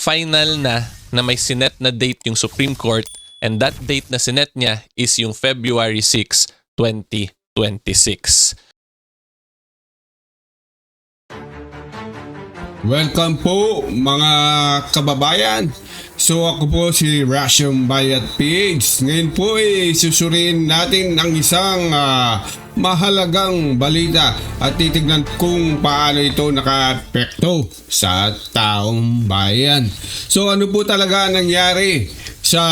final na na may sinet na date yung Supreme Court and that date na sinet niya is yung February 6, 2026. Welcome po mga kababayan. So ako po si Rashom Bayat PH. Ngayon po ay susurin natin ang isang ah, mahalagang balita at titignan kung paano ito nakaapekto sa taong bayan. So ano po talaga nangyari sa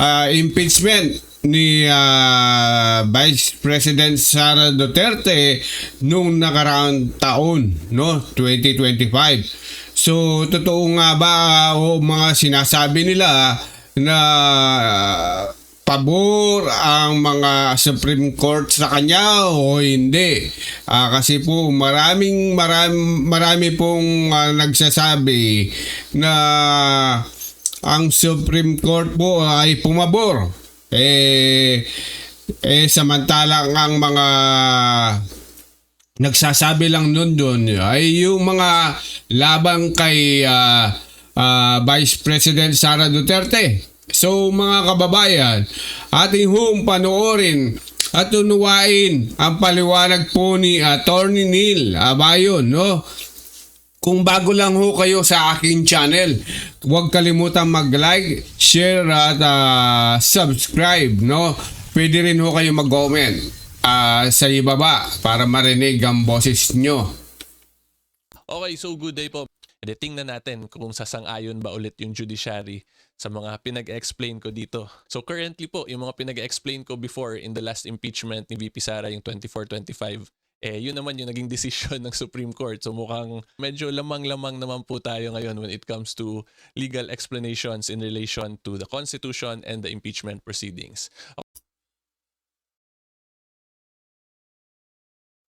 ah, impeachment ni ah, Vice President Sara Duterte nung nakaraang taon, no? 2025. So, totoo nga ba o mga sinasabi nila na pabor ang mga Supreme Court sa kanya o hindi? Ah, kasi po maraming marami, marami pong ah, nagsasabi na ang Supreme Court po ay pumabor. Eh, eh samantalang ang mga nagsasabi lang nun doon ay yung mga labang kay ah, ah, Vice President Sara Duterte. So mga kababayan, ating hong panoorin at unuwain ang paliwanag po ni Attorney Neil Abayon, no? Kung bago lang ho kayo sa aking channel, huwag kalimutan mag-like, share at ah, subscribe, no? Pwede rin ho kayo mag-comment ah, sa ibaba para marinig ang boses nyo. Okay, so good day po. Ede, tingnan natin kung sasang-ayon ba ulit yung judiciary sa mga pinag-explain ko dito. So currently po, yung mga pinag-explain ko before in the last impeachment ni VP Sara, yung 24-25, eh yun naman yung naging decision ng Supreme Court. So mukhang medyo lamang-lamang naman po tayo ngayon when it comes to legal explanations in relation to the Constitution and the impeachment proceedings.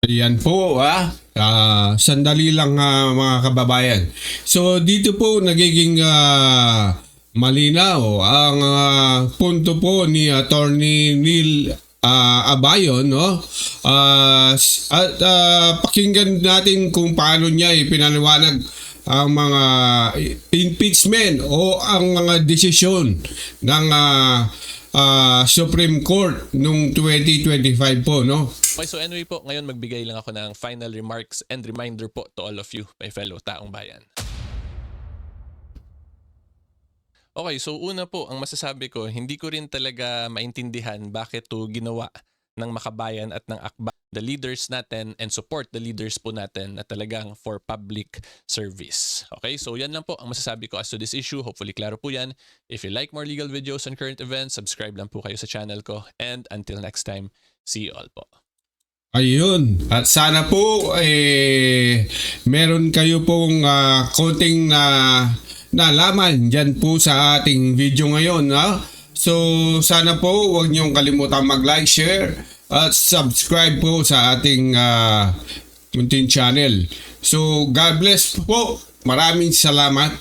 Yan po, ah. Ah, sandali lang ah, mga kababayan. So dito po nagiging ah, malinaw ang ah, punto po ni Attorney Neil ah, Abayon, no? S- at ah, pakinggan natin kung paano niya ipinaliwanag ang mga impeachment o ang mga desisyon ng ah, ah, Supreme Court nung 2025 po, no? Okay, so anyway po, ngayon magbigay lang ako ng final remarks and reminder po to all of you, my fellow taong bayan. Okay, so una po, ang masasabi ko, hindi ko rin talaga maintindihan bakit to ginawa ng makabayan at ng akba the leaders natin and support the leaders po natin na talagang for public service. Okay, so yan lang po ang masasabi ko as to this issue. Hopefully klaro po yan. If you like more legal videos on current events, subscribe lang po kayo sa channel ko. And until next time, see you all po. Ayun. At sana po eh meron kayo pong ah, konting na nalaman diyan po sa ating video ngayon, ha? So sana po huwag niyong kalimutan mag-like, share at subscribe po sa ating uh, munting channel. So God bless po. Maraming salamat.